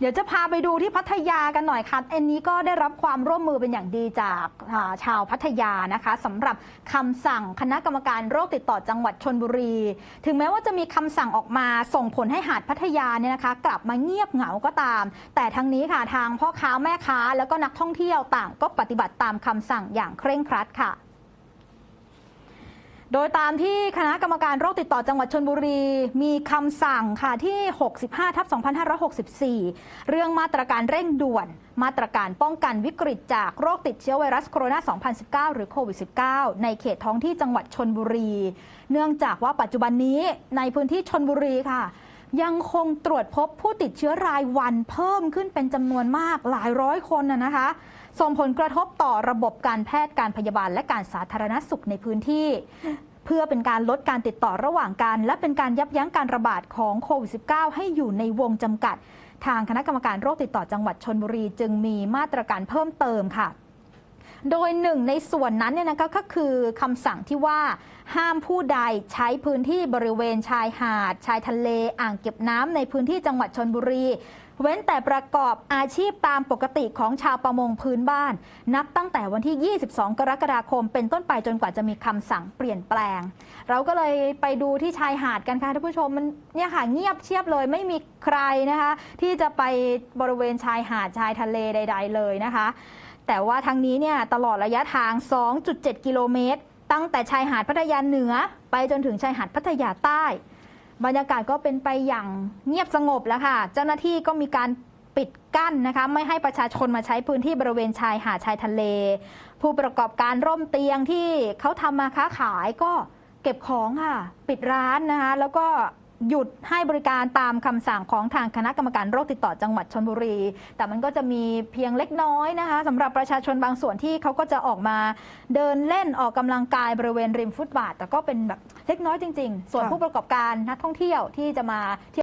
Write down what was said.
เดี๋ยวจะพาไปดูที่พัทยากันหน่อยค่ะอันนี้ก็ได้รับความร่วมมือเป็นอย่างดีจากาชาวพัทยานะคะสำหรับคำสั่งคณะกรรมการโรคติดต่อจังหวัดชนบุรี ถึงแม้ว่าจะมีคำสั่งออกมาส่งผลให้หาดพัทยาเนี่ยนะคะ กลับมาเงียบเหงาก็ตาม แต่ทั้งนี้ค่ะทางพ่อค้าแม่ค้าแล้วก็นักท่องเที่ยวต่างก็ปฏิบัติตามคำสั่งอย่างเคร่งครัดค่ะ โดยตามที่คณะกรรมการโรคติดต่อจังหวัดชนบุรี มีคำสั่งค่ะที่ 65 ทับ 2564 เรื่องมาตรการเร่งด่วน มาตรการป้องกันวิกฤตจากโรคติดเชื้อไวรัสโคโรนา 2019 หรือโควิด -19 ในเขตท้องที่จังหวัดชนบุรี เนื่องจากว่าปัจจุบันนี้ในพื้นที่ชนบุรีค่ะ ยังคงตรวจพบผู้ติดเชื้อรายวันเพิ่มขึ้นเป็นจำนวนมากหลายร้อยคนนะนะคะ ส่งผลกระทบต่อระบบการแพทย์การพยาบาลและการสาธารณสุขในพื้นที่ เพื่อเป็นการลดการติดต่อระหว่างกัน และเป็นการยับยั้งการระบาดของโควิด -19 ให้อยู่ในวงจำกัด ทางคณะกรรมการโรคติดต่อจังหวัดชนบุรี จึงมีมาตรการเพิ่มเติมค่ะ โดยหนึ่งในส่วนนั้นเนี่ยนะคะก็คือคำสั่งที่ว่าห้ามผู้ใดใช้พื้นที่บริเวณชายหาด ชายทะเล อ่างเก็บน้ำในพื้นที่จังหวัดชนบุรีเว้นแต่ประกอบอาชีพตามปกติของชาวประมงพื้นบ้าน นับตั้งแต่วันที่ 22 กรกฎาคม เป็นต้นไปจนกว่าจะมีคำสั่งเปลี่ยนแปลง เราก็เลยไปดูที่ชายหาดกันค่ะท่านผู้ชมมันเนี่ยค่ะเงียบเชียบเลยไม่มีใครนะคะ ที่จะไปบริเวณชายหาดชายทะเลใด ๆ เลยนะคะ แต่ว่าทางนี้เนี่ยตลอดระยะทาง 2.7 กิโลเมตร ตั้งแต่ชายหาดพัทยาเหนือ ไปจนถึงชายหาดพัทยาใต้ บรรยากาศก็เป็นไปอย่างเงียบสงบแล้วค่ะ เจ้าหน้าที่ก็มีการปิดกั้นนะคะไม่ให้ประชาชนมาใช้พื้นที่บริเวณชายหาดชายทะเล ผู้ประกอบการร่มเตียงที่เขาทำมาค้าขายก็เก็บของค่ะ ปิดร้านนะคะแล้วก็ หยุดให้บริการตามคำสั่งของทางคณะกรรมการโรคติดต่อจังหวัดชนบุรี แต่มันก็จะมีเพียงเล็กน้อยนะคะสำหรับประชาชนบางส่วนที่เขาก็จะออกมาเดินเล่นออกกำลังกายบริเวณริมฟุตบาท แต่ก็เป็นแบบเล็กน้อยจริง ๆ ส่วนค่ะ ผู้ประกอบการนักท่องเที่ยวที่จะมาเที่ยว